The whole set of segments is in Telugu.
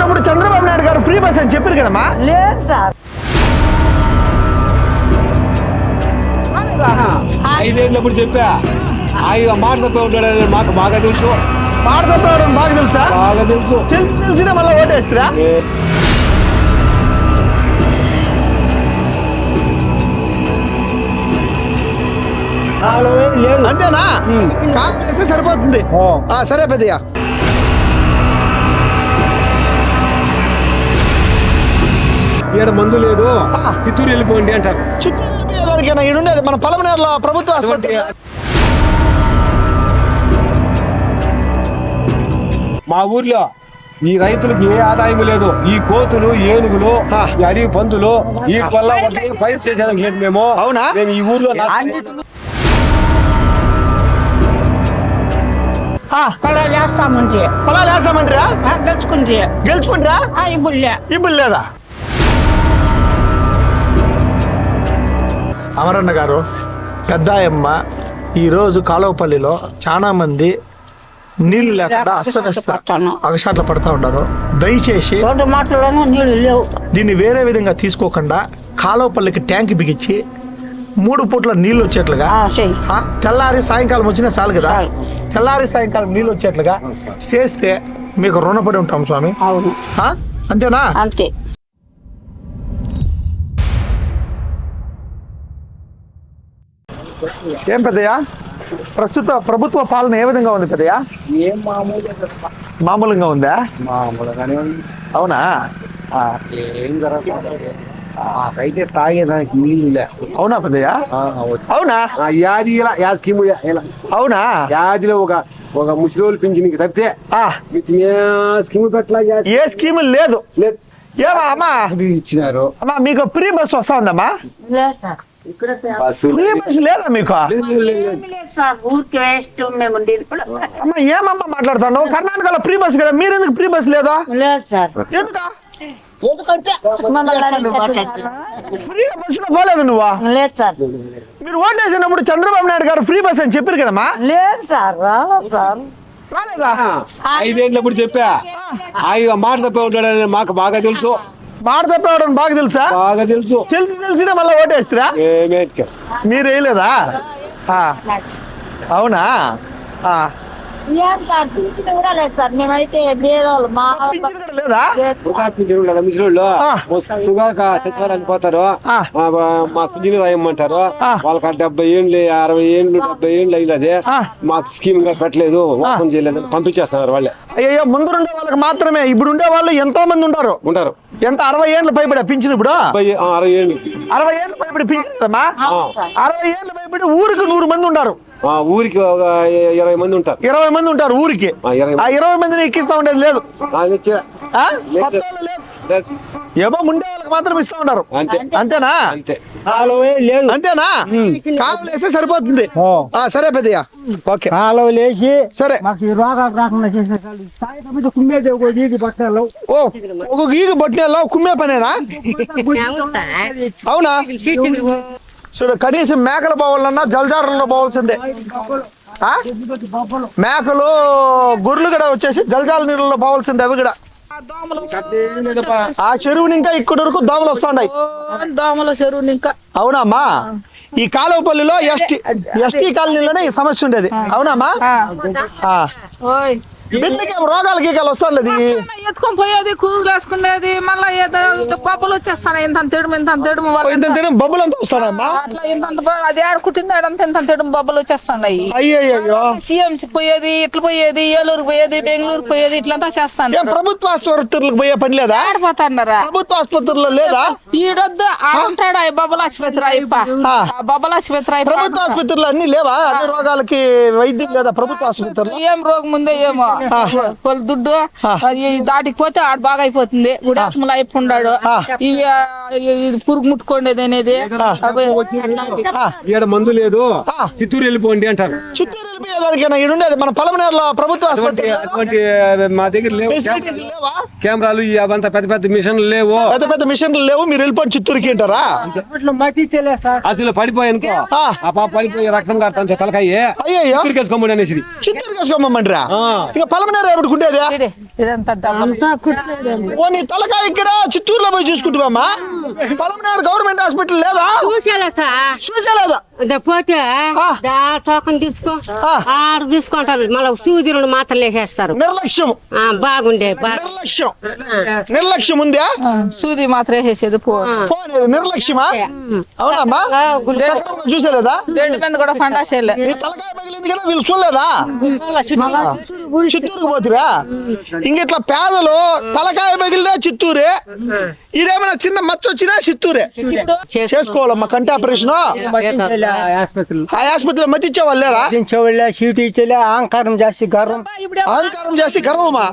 చేసినప్పుడు చంద్రబాబు నాయుడు గారు ఫ్రీ బస్ అని చెప్పారు కదమ్మా? లేదు సార్. ఐదేళ్ళప్పుడు చెప్పా. ఐదు మాట తప్పే ఉంటాడని మాకు బాగా తెలుసు. మాట తప్పవడం బాగా తెలుసా? బాగా తెలుసు. తెలిసి తెలిసిన మళ్ళీ ఓటేస్తారా? అంతేనా? కాంగ్రెస్ సరిపోతుంది. ఓ. ఆ, సరే పెద్దయ్య. ఈడ మందు లేదు. చిత్తూరు వెళ్ళిపోండి అంటారు. చిత్తూరు వెళ్ళిపోయేదానికైనా ఈడ ఉండేది. మన పలమనేరులో ప్రభుత్వ ఆసుపత్రి. మా ఊర్లో ఈ రైతులకు ఏ ఆదాయం లేదు. ఈ కోతులు ఏనుగులు ఈ అడవి పందులు వీటి వల్ల పైరు చేసేదానికి లేదు మేము. అవునా? మేము ఈ ఊర్లో పొలాలు వేస్తామంటే పొలాలు వేస్తామంటారా? గెలుచుకుంటే గెలుచుకుంటారా? ఇప్పుడు లేదా? అమరన్న గారు పెద్దాయమ్మ ఈరోజు కాలువపల్లిలో చాలా మంది నీళ్ళు లేకుండా అస్తవ్యస్త. అగసాట్లు పడతా ఉన్నారు. దయచేసి లేవు. దీన్ని వేరే విధంగా తీసుకోకుండా కాలువపల్లికి ట్యాంక్ బిగించి మూడు పూట్ల నీళ్ళు వచ్చేట్లుగా తెల్లారి సాయంకాలం వచ్చినా చాలు కదా. తెల్లారి సాయంకాలం నీళ్ళు వచ్చేట్లుగా చేస్తే మీకు రుణపడి ఉంటాం స్వామి? అంతేనా? అంతే. ఏం పెద్దయ్యా? ప్రస్తుత ప్రభుత్వ పాలన ఏ విధంగా ఉంది పెద్దయ్యా? మామూలుగా ఉందా? మామూలుగానే ఉంది. అవునా? ఆ, ఏం జరగదు మాకైతే తాగేదానికి నీళ్ళు లే అవునా పెద్దయ్యా? అవునా. ఆ, యాది ఇలా యా స్కీమ్ అవునా? యాదిలో ఒక ఒక ముసలోళ్ళు పింఛన్కి తప్పితే స్కీమ్ పెట్టలా యా ఏ స్కీమ్ లేదు. లేదు. ఏమా అమ్మా? ఇచ్చినారు. అమ్మా మీకు ఫ్రీ బస్ వస్తా ఉందమ్మా? ఫ్రీ బస్ లేదా మీకు? అమ్మా ఏమమ్మా మాట్లాడుతాను కర్ణాటకలో ఫ్రీ బస్ కదా మీరు ఎందుకు ఫ్రీ బస్ లేదా? లేదు సార్. ఎందుకా? ఎందుకంటే మమ్మల్ని అడిగితే ఫ్రీ బస్సులో పోలేదు నువ్వు? లేదు సార్. మీరు ఓటేసినప్పుడు చంద్రబాబు నాయుడు గారు ఫ్రీ బస్ అని చెప్పారు కదమ్మా? లేదు సార్ రాలేదు సార్. రాలేదా? ఐదేళ్ళప్పుడు చెప్పా. ఐదు మాట తప్పే ఉంటాడని మాకు బాగా తెలుసు. మాట తప్పవడం బాగా తెలుసా? బాగా తెలుసు. తెలిసి తెలిసిన మళ్ళీ ఓటేస్తారా? మీరు వేయలేదా? ఆ, అవునా? సచివాలయానికి పోతారు. మా పింఛన్ రాయమంటారు. ఆ. వాళ్ళకి ఆ డెబ్బై ఏళ్ళు అరవై ఏళ్ళు డెబ్బై ఏళ్ళు అయినది. మాకు స్కీమ్గా పెట్టలేదు. ఓపెన్ చేయలేదు అని పంపించేస్తున్నారు వాళ్ళే. అయ్యో ముందు ఉండే వాళ్ళకి మాత్రమే. ఇప్పుడు ఉండే వాళ్ళు ఎంతో మంది ఉంటారు. ఉంటారు. ఎంత? అరవై ఏళ్ళు పైబడి పింఛన్ ఇప్పుడు? అరవై ఏళ్ళు. అరవై ఏళ్ళు పైబడి పింఛన్ కదమ్మా అవును సార్. అరవై ఏళ్ళు పైబడి ఊరికి నూరు మంది ఉంటారు. ఆ, ఊరికి ఒక ఇరవై మంది ఉంటారు. ఇరవై మంది ఉంటారు ఊరికి. ఆ, ఇరవై మందిని ఎక్కిస్తా ఉండేది లేదు. ఏమో ఉండే వాళ్ళకి మాత్రం ఇస్తా ఉన్నారు. అంతే. అంతేనా? అంతేనా? కాలు వేస్తే సరిపోతుంది. ఆ, సరే పెద్దయ్య. ఓకే. కాలువ లేచి సరే. ఒక గీగు కుమ్మే పనేనా? అవునా? చూడు కనీసం మేకలు పోవాలన్నా జలజారంలో పోవాల్సిందే? మేకలు గొర్రెలు కూడా వచ్చేసి జలజాల నీళ్ళలో పోవాల్సిందే అవి కూడా ఆ చెరువుని ఇంకా ఇక్కడి వరకు దోమలు వస్తున్నాయి దోమల చెరువుని ఇంకా. అవునమ్మా. ఈ కాలువపల్లిలో ఎస్టీ ఎస్టీ కాలనీలోనే ఈ సమస్య ఉండేది. అవునమ్మా. బిడ్డకి ఏం రోగాలు గీకాలు వస్తాండేది ఎత్తుకొని పోయేది కూతురు వేసుకునేది మళ్ళీ ఏదో పప్పులు వచ్చేస్తాను ఇంత తెడుము ఇంత తెడుము ఇంత తిన బొబ్బలు అంతా వస్తాడమ్మా అట్లా ఇంత అది ఆడుకుంటుంది ఆడంతా ఇంత తెడుము బొబ్బలు వచ్చేస్తున్నాయి అయ్యయ్యో సిఎంసి పోయేది ఇట్లా పోయేది ఏలూరు పోయేది బెంగళూరు పోయేది ఇట్లంతా చేస్తాను. ప్రభుత్వ ఆసుపత్రులకు పోయే పని లేదా? ఆడిపోతాన్నారా ప్రభుత్వ ఆసుపత్రుల్లో లేదా? ఈడొద్దు ఆడుంటాడు బొబ్బల ఆసుపత్రి అయిప. బొబ్బల ఆసుపత్రి అయిప. ప్రభుత్వ ఆసుపత్రులు అన్ని లేవా? అన్ని రోగాలకి వైద్యం లేదా ప్రభుత్వ ఆసుపత్రులు ఏం రోగం ఉందో ఏమో. వాళ్ళ దుడ్డు దాటికి పోతే ఆడు బాగా అయిపోతుంది ఉడాత్మలు అయిపోండాడు ఇవి పురుగు ముట్టుకోండేది అనేది. ఈడ మందు లేదు. చిత్తూరు వెళ్ళిపోండి అంటారు. చిత్తూరు వెళ్ళిపోయేదానికైనా ఈడ ఉండేది మన పలమనేరులో ప్రభుత్వ ఆసుపత్రి అటువంటి మా దగ్గర లేవు. కెమెరాలు అవంతా పెద్ద పెద్ద మిషన్లు లేవు. పెద్ద పెద్ద మిషన్లు లేవు. మీరు వెళ్ళిపోయి చిత్తూరుకి అంటారా? అసలు పడిపోయానుకో ఆ. పాప పడిపోయి రక్తం కారుతా తలకాయ. అయ్యయ్యో. చిత్తూరు కేసుకోమని అనేసి. చిత్తూరు కేసుకోమంటారా ఆ. ఇక పలమనేరు డబ్బులు ఓ నీ తలకాయ ఇక్కడ చిత్తూరులో పోయి చూసుకుంటావమ్మా పలమనేరు గవర్నమెంట్ హాస్పిటల్ లేదా? చూసేలేదా పోతే ఆ. దా టోకన్ తీసుకో. ఆ. ఆరు తీసుకుంటారు. మళ్ళీ సూది రెండు మాత్రలు వేసేస్తారు నిర్లక్ష్యం. ఆ, బాగుండే బా- నిర్లక్ష్యం. నిర్లక్ష్యం ఉందా? సూది మాత్రం వేసేది పో. పోనీ, నిర్లక్ష్యమా? అవునమ్మా. చూసేలేదా? రెండు మంది కూడా పండాసేలే నీ తలకాయ పగిలింది కదా వీళ్ళు చూడలేదా? చిత్తూరుకు పోతురా? ఇంగిట్లా పేదలు తలకాయ పగిలినా చిత్తూరే. ఇదేమైనా చిన్న మచ్చ వచ్చినా చిత్తూరే? చేసుకోవాలమ్మా కంటి ఆపరేషన్. ఆ ఆసుపత్రిలో. మతిచ్చే వాళ్ళు లేరా? దించవల్ల సీటు ఇచ్చలే అహంకారం చేసి గర్వం. అహంకారం చేస్తే గర్వమా?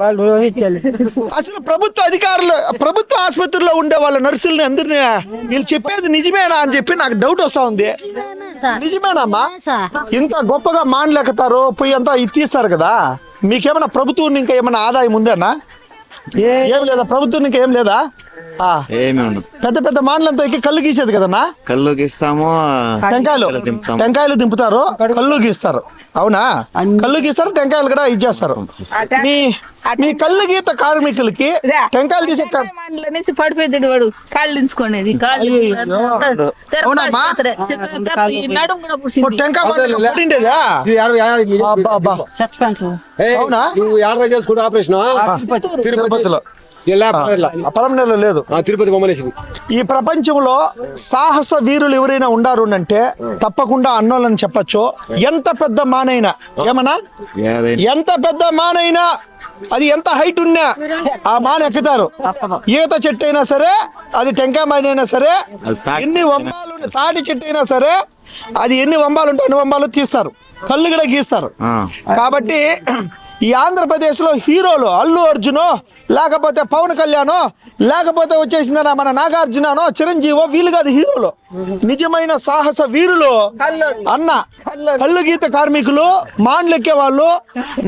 అసలు ప్రభుత్వ అధికారులు ప్రభుత్వ ఆసుపత్రిలో ఉండే వాళ్ళ నర్సుల్ని అందరినీ వీళ్ళు చెప్పేది నిజమేనా అని చెప్పి నాకు డౌట్ వస్తా ఉంది. నిజమేనమ్మా? ఇంత గొప్పగా మానలేకతారు పోయి అంతా ఇచ్చేస్తారు కదా? మీకేమైనా ప్రభుత్వం ఇంకా ఏమైనా ఆదాయం ఉందేనా? ఏం లేదా? ప్రభుత్వం ఇంకా ఏం లేదా? ఏమి ఉండదు. పెద్ద పెద్ద మాటలంతా ఎక్కి కళ్ళు గీసేది కదన్నా? కళ్ళు గీస్తాము టెంకాయలు. దింపుతాం. టెంకాయలు దింపుతారు కళ్ళు గీస్తారు. అవునా? కళ్ళు గీస్తారు టెంకాయలు కూడా ఇచ్చేస్తారు. మీ మీ కళ్ళు గీత కార్మికులకి టెంకాయలు తీసే క- నుంచి పడిపోయింది వాడు. కాళ్ళు దించుకునేది. కాళ్ళు అవునమ్మా? ఈ నడుము కూడా ఓ పుసింది టెంకాయ మంటలు అబ్బా, అబ్బా. అవునా? నువ్వు చేసుకుంటా ఆపరేషన్? తిరుపతి. తిరుపతిలో. లేదు. తిరుపతి బొమ్మనేసింది ఈ ప్రపంచంలో సాహస వీరులు ఎవరైనా ఉండారు అంటే తప్పకుండా అన్నోళ్ళని చెప్పొచ్చు. ఎంత పెద్ద మానైనా? ఏమన్నా? ఎంత పెద్ద మానైనా? అది ఎంత హైట్ ఉన్నా? ఆ మాన ఎక్కుతారు. ఈత చెట్టు అయినా సరే అది టెంకాయ మాన అయినా సరే ఎన్ని వంబాలు తాటి చెట్టు అయినా సరే అది ఎన్ని వంబాలు ఉంటే అన్ని వంబాలు తీస్తారు. కళ్ళు కూడా గీస్తారు. కాబట్టి ఈ ఆంధ్రప్రదేశ్లో హీరోలు అల్లు అర్జును లేకపోతే పవన్ కళ్యాణ్ లేకపోతే వచ్చేసిందన మన నాగార్జుననో చిరంజీవో వీళ్ళు కాదు హీరోలు. నిజమైన సాహస వీరులు అన్న కళ్ళు గీత కార్మికులు మాండ్లెక్కే వాళ్ళు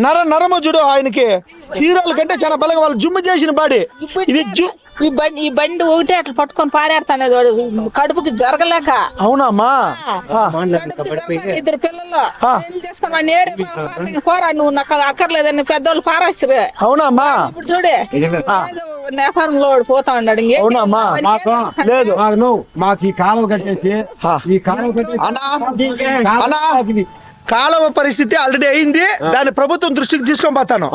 నర నరమజుడు ఆయనకి హీరోల కంటే చాలా బలంగా వాళ్ళు జుమ్ము చేసిన బాడీ. ఇది జు ఈ బండి ఈ బండి ఒకటే అట్లా పట్టుకొని పారేస్తానేది వాడు. కడుపుకి జరగలేక. అవునమ్మా? ఇద్దరు పిల్లలు. పెళ్ళి చేసుకొని వాడిని పోరా నువ్వు నాకు అక్కర్లేదని పెద్దోళ్ళు పారేస్తారు. అవునమ్మా? ఇప్పుడు చూడే. నేపారంలో వాడు పోతా ఉన్నాడు అవునమ్మా? మాకు లేదు మాకు నువ్వు మాకు ఈ కాలువ కట్టేసి. ఈ కాలువ కట్టేసి అన్నా? అన్నా? కాలువ పరిస్థితి ఆల్రెడీ అయింది. దాన్ని ప్రభుత్వం దృష్టికి తీసుకొని పోతాను.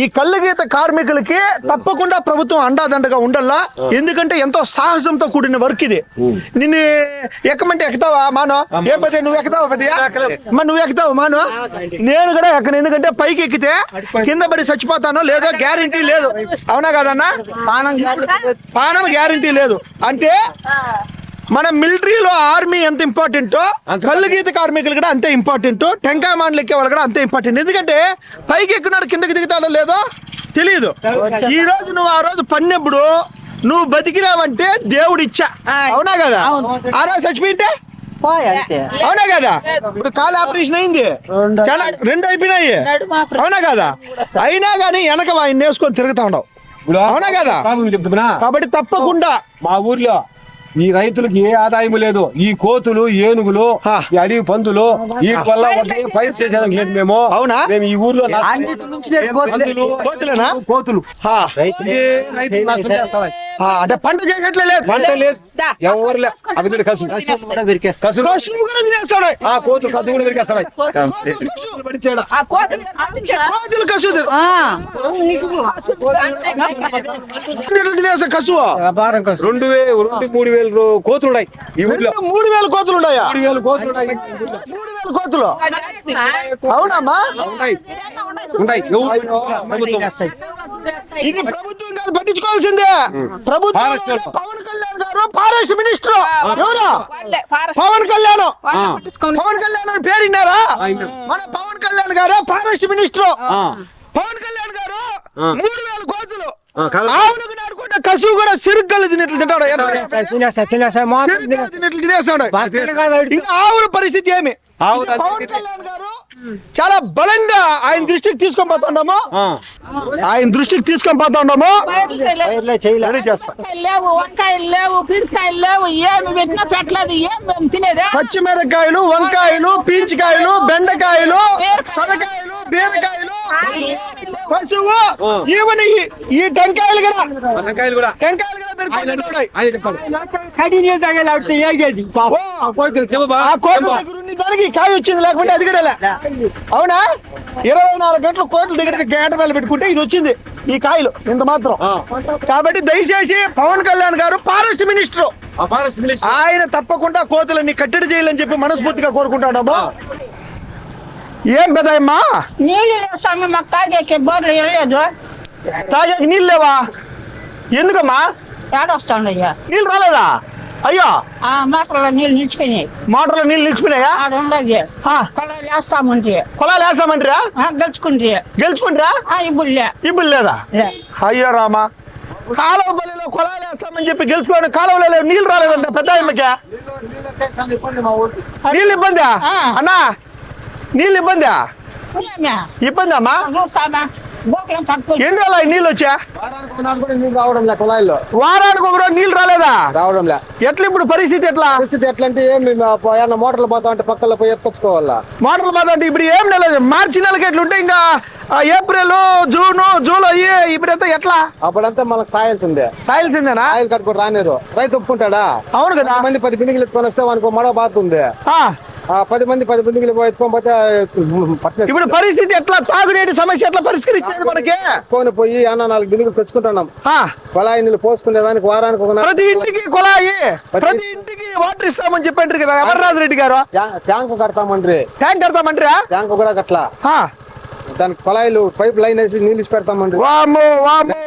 ఈ కళ్ళు గీత కార్మికులకి తప్పకుండా ప్రభుత్వం అండాదండగా ఉండాలా? ఎందుకంటే ఎంతో సాహసంతో కూడిన వర్క్ ఇది. నిన్ను ఎక్కమంటే ఎక్కుతావా మానో ఏ పదే నువ్వు ఎక్కుతావా పదియా మరి నువ్వు ఎక్కుతావా మానో నేను కూడా ఎక్కను. ఎందుకంటే పైకి ఎక్కితే కింద పడి చచ్చిపోతానో లేదో గ్యారంటీ లేదు. అవునా కదన్నా? పానం గ్యారంటీ లేదు. అంటే మన మిలిటరీలో ఆర్మీ ఎంత ఇంపార్టెంటో కళ్ళు గీత కార్మికులు కూడా అంతే ఇంపార్టెంట్ టెంకాయ మాటలు ఎక్కే వాళ్ళు కూడా అంతే ఇంపార్టెంట్. ఎందుకంటే పైకి ఎక్కున్నాడు కిందకి దిగుతాడో లేదో తెలియదు ఈ రోజు నువ్వు ఆ రోజు పన్నెప్పుడు నువ్వు బతికినావంటే దేవుడు ఇచ్చా అవునా కదా? ఆ రోజు చచ్చిపోయింటే అవునా కదా? ఇప్పుడు కాలు ఆపరేషన్ అయింది. చాలా రెండు అయిపోయినాయి. అవునా కదా? అయినా కానీ వెనక ఆయన వేసుకొని తిరుగుతా ఉండవు అవునా కదా? కాబట్టి తప్పకుండా మా ఊర్లో ఈ రైతులకు ఏ ఆదాయం లేదు. ఈ కోతులు ఏనుగులు ఆ. ఈ అడవి పందులు వీటి వల్ల పైరు చేసేదానికి లేదు మేము. అవునా? మేము ఈ ఊర్లో కోతులు. కోతులేనా? కోతులు. రైతులు నష్టం అంటే పంట చేసేట్లే లేదు. పంట లేదు. ఎవరు లేదు అవి చూడు కసు కసు కసువు కూడా తినేస్తాడు. ఆ కోతులు కసు కూడా. ఆ. కోతులు తినేస్తా కసువు భారం కోసం రెండు వేలు రెండు మూడు వేలు కోతులు ఉన్నాయి ఈ ఊర్లో. మూడు వేల కోతులు ఉన్నాయా? మూడు వేలు కోతులు ఉన్నాయి. మూడు వేల కోతులు. అవునమ్మా. ఉన్నాయి. ఉన్నాయి. ఇది ప్రభుత్వం కాదు పట్టించుకోవాల్సిందే. ప్రభుత్వం. Pawan Kalyan garu forest minister. ఎవరా? పవన్ కళ్యాణ్. పవన్ కళ్యాణ్ అని పేరు విన్నారా. మన పవన్ కళ్యాణ్ గారు ఫారెస్ట్ మినిస్టర్. పవన్ కళ్యాణ్ గారు. మూడు వేల కోతులు. ఆవులకు కసువు కూడా సిరుగ్గలు తినట్లు తింటాడు. తినేస్తాడు. ఆవుల పరిస్థితి ఏమి? పవన్ కళ్యాణ్ గారు చాలా బలంగా ఆయన దృష్టికి తీసుకొని పోతా ఉన్నాము. ఆ. ఆయన దృష్టికి తీసుకొని పోతా లేవు వంకాయలు లేవు పీన్స్కాయలు లేవు ఏమి పెట్టినా పెట్టలేదు ఏం మేము తినేదే? పచ్చిమిరకాయలు వంకాయలు పీచుకాయలు బెండకాయలు సొరకాయలు బీరకాయలు పశువు ఈవెన్ ఈ- టెంకాయలు కూడా. వంకాయలు కూడా. టెంకాయలు కూడా కడి నీళ్ళు ఏగేది పాపం ఆ కోరికలు దానికి కాయ వచ్చింది లేకుంటే అది కూడా. అవునా? ఇరవై నాలుగు గంటలు కోట్ల దగ్గర గేట మీద పెట్టుకుంటే ఇది వచ్చింది ఈ కాయలు ఇంత మాత్రం. కాబట్టి దయచేసి పవన్ కళ్యాణ్ గారు ఫారెస్ట్ మినిస్టర్. ఆ ఫారెస్ట్ మినిస్టర్. ఆయన తప్పకుండా కోతులని కట్టడి చేయాలని చెప్పి మనస్ఫూర్తిగా కోరుకుంటాడమ్మా ఏం పెద్దమ్మా నీళ్ళు లేవు స్వామి మాకు తాగేకి బోర్లు వెళ్ళలేదు తాగేకి నీళ్ళు లేవా? ఎందుకమ్మా? ఏడొస్తాండయ్యా. నీళ్ళు రాలేదా? అయ్యో! ఆ మోటార్లో నీళ్ళు నిలిచిపోయినాయి. మోటార్లో నీళ్ళు నిలిచిపోయినాయా? ఆడ ఉండదు. కొలాలు వేస్తామంటే. పొలాలు వేసామంటారా గెలుచుకుంటే. గెలుచుకుంటారా? ఇప్పుడు ఇప్పుడు లేదా. అయ్యో రామా! కాలువ బలిలో కొలాలు వేస్తామని చెప్పి గెలుచుకోండి కాలువలో లేవు, నీళ్ళు రాలేదంట పెద్ద ఆయమ్మకి నీళ్ళు ఇబ్బందా. అన్నా నీళ్ళు ఇబ్బందా? ఉన్నామే. ఎన్ని రోజులు నీళ్ళు వచ్చా? వారానికి ఒక రోజు నీళ్ళు రాలేదా? రావడం లే ఎట్లా ఇప్పుడు పరిస్థితి ఎట్లా? పరిస్థితి ఎట్లా అంటే ఏమి ఏమన్నా మోటార్లు పోతా ఉంటే పక్కలో పోయి ఎత్తుకొచ్చుకోవాలా? మోటార్లు మాట అంటే ఇప్పుడు ఏం నెల మార్చి నెలకి ఎట్లుంటే ఇంకా ఏప్రిల్ జూన్ జూలై ఇప్పుడంతా ఎట్లా? అప్పుడంతా మనకు సాయాల్సిందే సాయల్సిందేనా ఆయిల్ కట్టుకుని రానిరు. రైతు ఒప్పుకుంటాడా? అవును కదా. మంది పది బిందికి ఎత్తుకొని వస్తే వానికి మడవ ఆ. పది మంది పది ఎత్తుకొని పోతే ఇప్పుడు పరిస్థితి ఎట్లా? తాగునీటి సమస్య ఎట్లా పరిష్కరించేది మనకి? ఎత్తుకొని పోయి అన్న నాలుగు బిందికి తెచ్చుకుంటున్నాం. ఆ, కొలాయి నీళ్ళు పోసుకునే దానికి వారానికి ఒక ప్రతి ఇంటికి కుళాయి ప్రతి ఇంటికి వాటర్ ఇస్తామని చెప్పంటారు కదా అమర్నాథ్ రెడ్డి గారు. ట్యాంక్ కడతామండ్రి. ట్యాంక్ కడతామంటారా? ట్యాంక్ కూడా కట్లా దానికి కొలాయిలు పైప్ లైన్ వేసి నీళ్ళు ఇచ్చి పెడతామండ్రి. వామ్మో వామ్మో.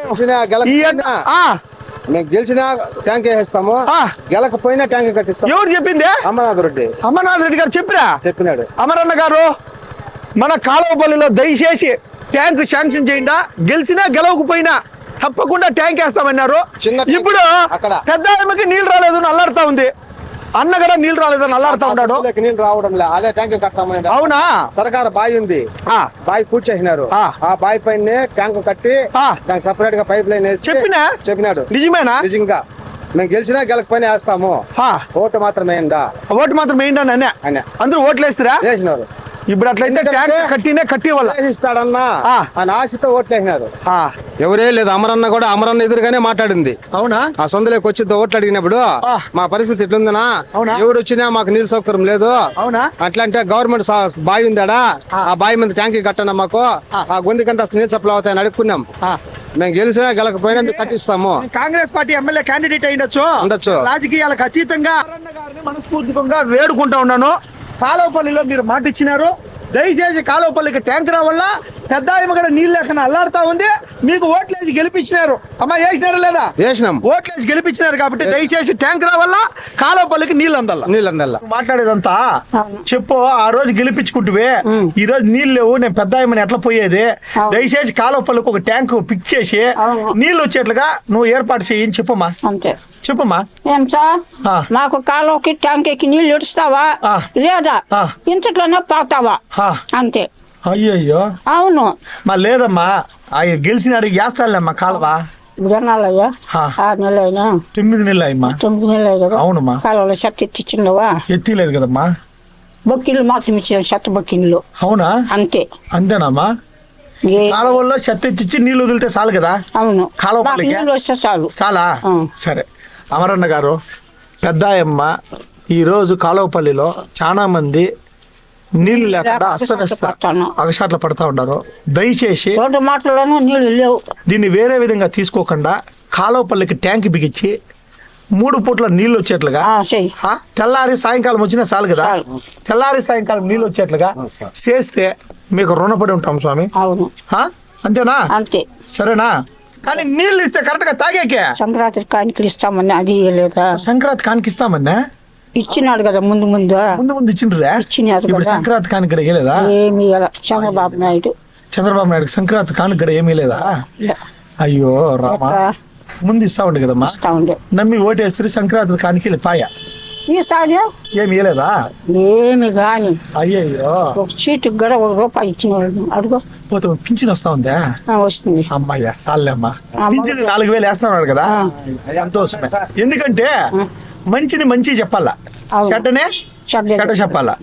మేము గెలిచినా ట్యాంక్ వేసేస్తాము. ఆ. గెలకపోయినా ట్యాంక్ కట్టిస్తాం. ఎవరు చెప్పింది? అమర్నాథ్ రెడ్డి. అమర్నాథ్ రెడ్డి గారు చెప్పిరా? చెప్పినాడు. అమరన్న గారు మన కాలువపల్లిలో దయచేసి ట్యాంక్ శాంక్షన్ చేయండి? గెలిచినా గెలవకపోయినా తప్పకుండా ట్యాంక్ వేస్తామన్నారు. ఇప్పుడు అక్కడ. పెద్ద ఆమెకి నీళ్ళు రాలేదు అల్లాడుతా ఉంది. అన్న కూడా నీళ్ళు రాలేదని అల్లాడుతా ఉన్నాడు. నీళ్ళు రావడం లే. అదే ట్యాంక్ కట్టామని అవునా? సరకారు బావి ఉంది. ఆ, బావి పూడ్చేసినారు ఆ. ఆ బావి పైన ట్యాంక్ కట్టి. దానికి సపరేట్గా పైప్ లైన్ వేసి చెప్పినా? చెప్పినాడు. నిజమేనా? నిజంగా. మేము గెలిచినా గెలకపోయినా వేస్తాము. ఓటు మాత్రమే ఉందా ఓటు మాత్రం వేయండి అని అన్న. అనే అందరూ ఓట్లు వేస్తారా వేసినారు. ఇప్పుడు అట్లయితే ట్యాంక్ కట్టినే కట్టి వల్ల ఆ. అని ఆశతో ఓట్లు వేసినారు ఆ, ఎవరే లేదు అమరన్న కూడా అమరన్న ఎదురుగానే మాట్లాడింది. అవునా? ఆ సొంతలోకి వచ్చి ఓట్లు అడిగినప్పుడు ఆ. మా పరిస్థితి ఎట్లుందనా అవునా? ఎవరు వచ్చినా మాకు నీళ్ళు సౌకర్యం లేదు. అవునా? అట్లా అంటే గవర్నమెంట్ బావి ఉందాడా? ఆ. బావి మీద ట్యాంకీ కట్టండి మాకు? ఆ. గొంతుకంత నీళ్ళు సప్లై అవుతాయని అడుక్కున్నాం. ఆ. మేము గెలిచినా గెలకపోయినా మేము కట్టిస్తాము. కాంగ్రెస్ పార్టీ ఎమ్మెల్యే క్యాండిడేట్ అయ్యుండొచ్చు ఉండొచ్చు. రాజకీయాలకు అతీతంగా మనస్ఫూర్తికంగా వేడుకుంటా ఉన్నాను. కాలువపల్లిలో మీరు మాట ఇచ్చినారు. దయచేసి కాలువపల్లికి ట్యాంక్ రావల్ల పెద్ద కూడా నీళ్ళు లేకుండా అల్లాడుతా ఉంది. మీకు ఓట్లేసి గెలిపించినారు. అమ్మా వేసినారా లేదా? వేసినాం. ఓట్లేసి గెలిపించినారు కాబట్టి దయచేసి ట్యాంక్ రావల్ల కాలువపల్లికి నీళ్ళు అందల్లా. నీళ్ళు అందల్లా మాట్లాడేదంతా చెప్పు ఆ రోజు గెలిపించుకుంటువే. ఈ రోజు నీళ్ళు లేవు నేను పెద్ద ఆయమని ఎట్లా పోయేది? దయచేసి కాలువపల్లికి ఒక ట్యాంక్ పిక్ చేసి నీళ్ళు వచ్చేట్లుగా నువ్వు ఏర్పాటు చేయని చెప్పమ్మా. అంతే. చెప్పమ్మా. ఏం సార్ ఆ. మాకు కాలువకి ట్యాంక్కి నీళ్ళు ఇడుస్తావా. లేదా. ఇంతట్లోనే పోతావా. అంతే. అయ్యయ్యో. అవును. మా లేదమ్మా ఆయన గెలిచినాడు వేస్తానులేమ్మా కాలువ. జనాలయ్యా. ఆరు నెలలు అయినా తొమ్మిది నెలలు అయ్యమ్మా తొమ్మిది నెలలు అయ్యి కదా. అవునమ్మా. కాలువలో చెత్త ఎత్తిచ్చిండవా ఎత్తిలేదు కదమ్మా. బొక్కిళ్ళు మాత్రం ఇచ్చాం చెత్త బొక్కిళ్ళు. అవునా? అంతే. అంతేనమ్మా. కాలువల్లో చెత్త ఎత్తిచ్చి నీళ్ళు వదిలితే చాలు కదా. అవును. కాలువ? నీళ్ళు వస్తే చాలు. చాలా. సరే. అమరన్న గారు పెద్దాయమ్మ ఈరోజు కాలువపల్లిలో చాలా మంది నీళ్ళు లేకుండా అస్తవ్యస్త. అగసాట్లు పడతా ఉన్నారు. దయచేసి లేవు. దీన్ని వేరే విధంగా తీసుకోకుండా కాలువపల్లికి ట్యాంక్ బిగించి మూడు పూట్ల నీళ్ళు వచ్చేట్లుగా ఆ, చెయ్యి. ఆ, తెల్లారి సాయంకాలం వచ్చినా చాలు కదా. తెల్లారి సాయంకాలం నీళ్ళు వచ్చేట్లుగా చేస్తే మీకు రుణపడి ఉంటాం స్వామి? అంతేనా? అంతే. సరేనా? కానీ నీళ్ళు ఇస్తే కరెక్ట్గా తాగేకే? సంక్రాంతి కానికలు ఇస్తామని అది ఇయ్యలేదా? సంక్రాంతి కానికిస్తామన్నా ఇచ్చినాడు కదా ముందు ముందు. ముందు ముందు ఇచ్చిండ్రా ఇచ్చినారు ఇప్పుడు కదా. సంక్రాంతి కానుకడ వేయలేదా ఏమి ఇయ్యాల. చంద్రబాబు నాయుడు. చంద్రబాబు నాయుడు సంక్రాంతి కానుకడ ఏమీ లేదా అయ్యో రామా. ఎట్లా? ముందు ఇస్తా ఉండే కదమ్మా. ఇస్తా ఉండే. నమ్మి ఓటేస్తే సంక్రాంతి కానికి పాయ. ఈసారి ఏమి ఇవ్వలేదా ఏమి గాని అయ్యయ్యో. ఒక సీటుకి కూడా ఒక రూపాయి ఇచ్చిన వాళ్ళు అడుగు. పోతే పింఛన్ వస్తా ఉందా? వస్తుంది. అమ్మాయ్యా సాలేమ్మా. పింఛన్ నాలుగు వేలు వేస్తున్నాడు కదా? సంతోషమే. ఎందుకంటే మంచిని మంచి చెప్పాలా. చెడ్డనే చెడ్డ చెడ్డ చెప్పాలా.